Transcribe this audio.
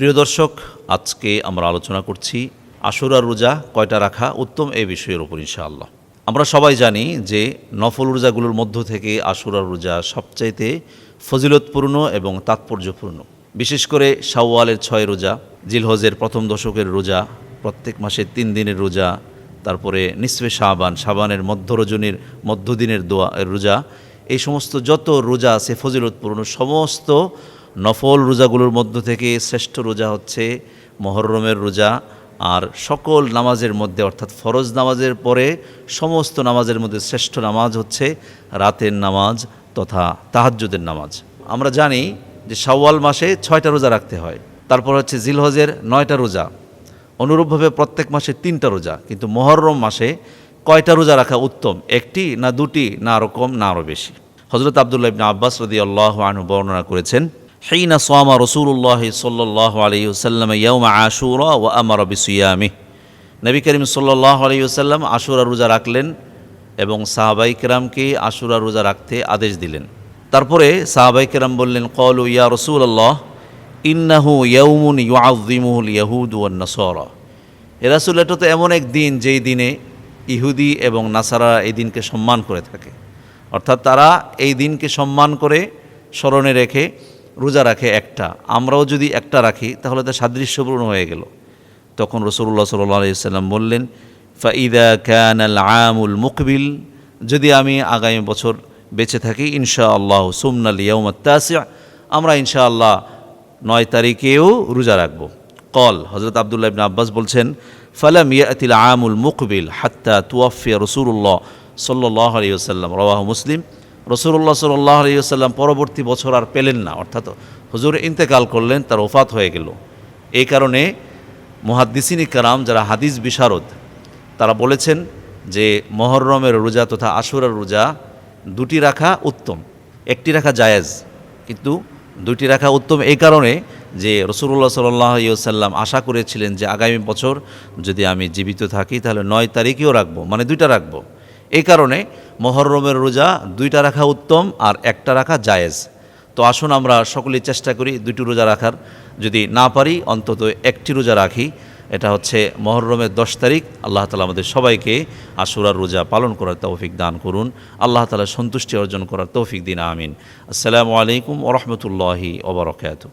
প্রিয় দর্শক, আজকে আমরা আলোচনা করছি আশুরার রোজা কয়টা রাখা উত্তম এ বিষয়ের উপর, ইনশাআল্লাহ। আমরা সবাই জানি যে নফল রোজাগুলোর মধ্য থেকে আশুরার রোজা সবচাইতে ফজিলতপূর্ণ এবং তাৎপর্যপূর্ণ। বিশেষ করে শাওয়ালের ছয় রোজা, জিলহজের প্রথম দশকের রোজা, প্রত্যেক মাসে তিন দিনের রোজা, তারপরে নিসফে শাবান, শাবানের মধ্য রজনীর মধ্যদিনের দোয়া রোজা, এই সমস্ত যত রোজা আছে ফজিলতপূর্ণ, সমস্ত নফল রোজাগুলোর মধ্য থেকে শ্রেষ্ঠ রোজা হচ্ছে মহরমের রোজা আর সকল নামাজের মধ্যে, অর্থাৎ ফরজ নামাজের পরে সমস্ত নামাজের মধ্যে শ্রেষ্ঠ নামাজ হচ্ছে রাতের নামাজ তথা তাহাজ্জুদের নামাজ। আমরা জানি যে শাওয়াল মাসে ছয়টা রোজা রাখতে হয়, তারপর হচ্ছে জিলহজের নয়টা রোজা। অনুরূপভাবে প্রত্যেক মাসে তিনটা রোজা, কিন্তু মহরম মাসে কয়টা রোজা রাখা উত্তম, একটি না দুটি, না আরও কম, না আরও বেশি? হজরত আবদুল্লাহ ইবনা আব্বাস রদি আল্লাহ আনহু বর্ণনা করেছেন হেইনা সোয়ামা রসুল্লাহ সাল্লাহ আলী সাল্লাম ইয়ৌমা আশুরা ও আমার বিসুয়ামি নবী করিম সাল্লাহ আলী সাল্লাম আশুরা রোজা রাখলেন এবং সাহাবাই কেরামকে আশুরা রোজা রাখতে আদেশ দিলেন। তারপরে সাহাবাই কেরাম বললেন, কল ইয়া রসুল আল্লাহ ইন্নাহু ইয়ৌমুন ইয়াউদ্দিমুল ইয়াহুদ ওয়ান নসরা। এরাসুল এটা তো এমন এক দিন যেই দিনে ইহুদি এবং নাসারা এই দিনকে সম্মান করে থাকে। অর্থাৎ তারা এই দিনকে সম্মান করে স্মরণে রেখে রোজা রাখে একটা, আমরাও যদি একটা রাখি, তাহলে তা সাদৃশ্যপূর্ণ হয়ে গেল। তখন রসুল্লাহ সাল্লাম বললেন, ফাইদা ক্যান আল আমুল মুকবিল যদি আমি আগামী বছর বেঁচে থাকি ইনশা আল্লাহ সুমনাল ইয়ৌমাত্তাসিয়া আমরা ইনশা আল্লাহ নয় তারিখেও রোজা রাখব। কল হজরত আবদুল্লাহ ইবনে আব্বাস বলছেন, ফালাম ইয়াতিল আমুল মুকবিল হাত্তা তুয়াফিয়া রসুল্লাহ সাল্লাহ আলী আসাল্লাম রওয়াহ মুসলিম। রসুল্লাহ সাল্লাহ আলী আসাল্লাম পরবর্তী বছর আর পেলেন না। অর্থাৎ হুজুর ইন্তেকাল করলেন, তার ওফাত হয়ে গেল। এই কারণে মুহাদ্দিসিনী কারাম যারা হাদিস বিশারদ, তারা বলেছেন যে মহরমের রোজা তথা আশুরার রোজা দুটি রাখা উত্তম, একটি রাখা জায়েজ, কিন্তু দুটি রাখা উত্তম এই কারণে যে রসুল্লাহ সাল্লাম আশা করেছিলেন যে আগামী বছর যদি আমি জীবিত থাকি, তাহলে নয় তারিখেও রাখব মানে দুইটা রাখব। এই কারণে মহরমের রোজা দুইটা রাখা উত্তম আর একটা রাখা জায়েজ। তো আসুন আমরা সকলেই চেষ্টা করি দুটি রোজা রাখার। যদি না পারি, অন্তত একটি রোজা রাখি। এটা হচ্ছে মহরমের দশ তারিখ। আল্লাহ তালা আমাদের সবাইকে আশুরার রোজা পালন করার তৌফিক দান করুন। আল্লাহ তালা সন্তুষ্টি অর্জন করার তৌফিক দিন, আমিন। আসসালামু আলাইকুম ওরহমতুল্লাহি ওবরকাত